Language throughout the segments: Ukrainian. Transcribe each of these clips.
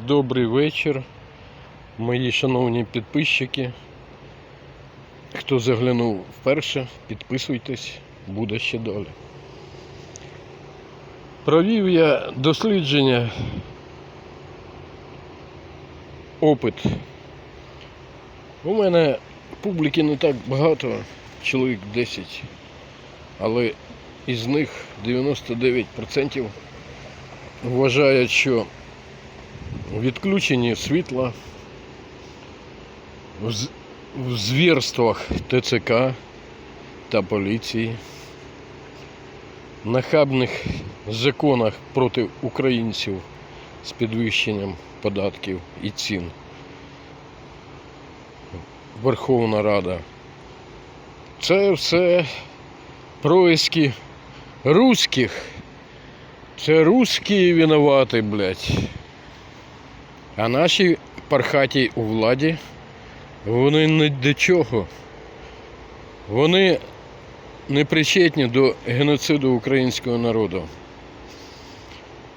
Добрий вечір, мої шановні підписчики. Хто заглянув вперше, підписуйтесь, буде ще далі. Провів я дослідження, опит. У мене публіки не так багато, чоловік 10, але із них 99% вважають, що відключені світла в звірствах ТЦК та поліції, нахабних законах проти українців з підвищенням податків і цін. Верховна Рада. Це все происки русських. Це русські винуваті, блядь. А наші пархаті у владі, вони не до чого. Вони не причетні до геноциду українського народу.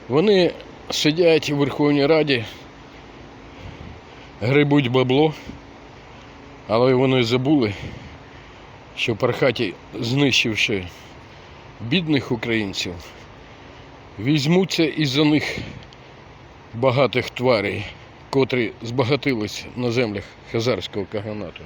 Вони сидять у Верховній Раді, грибуть бабло, але вони забули, що пархаті, знищивши бідних українців, візьмуться із-за них багатих тварей, котрі збагатились на землях Хазарського каганату.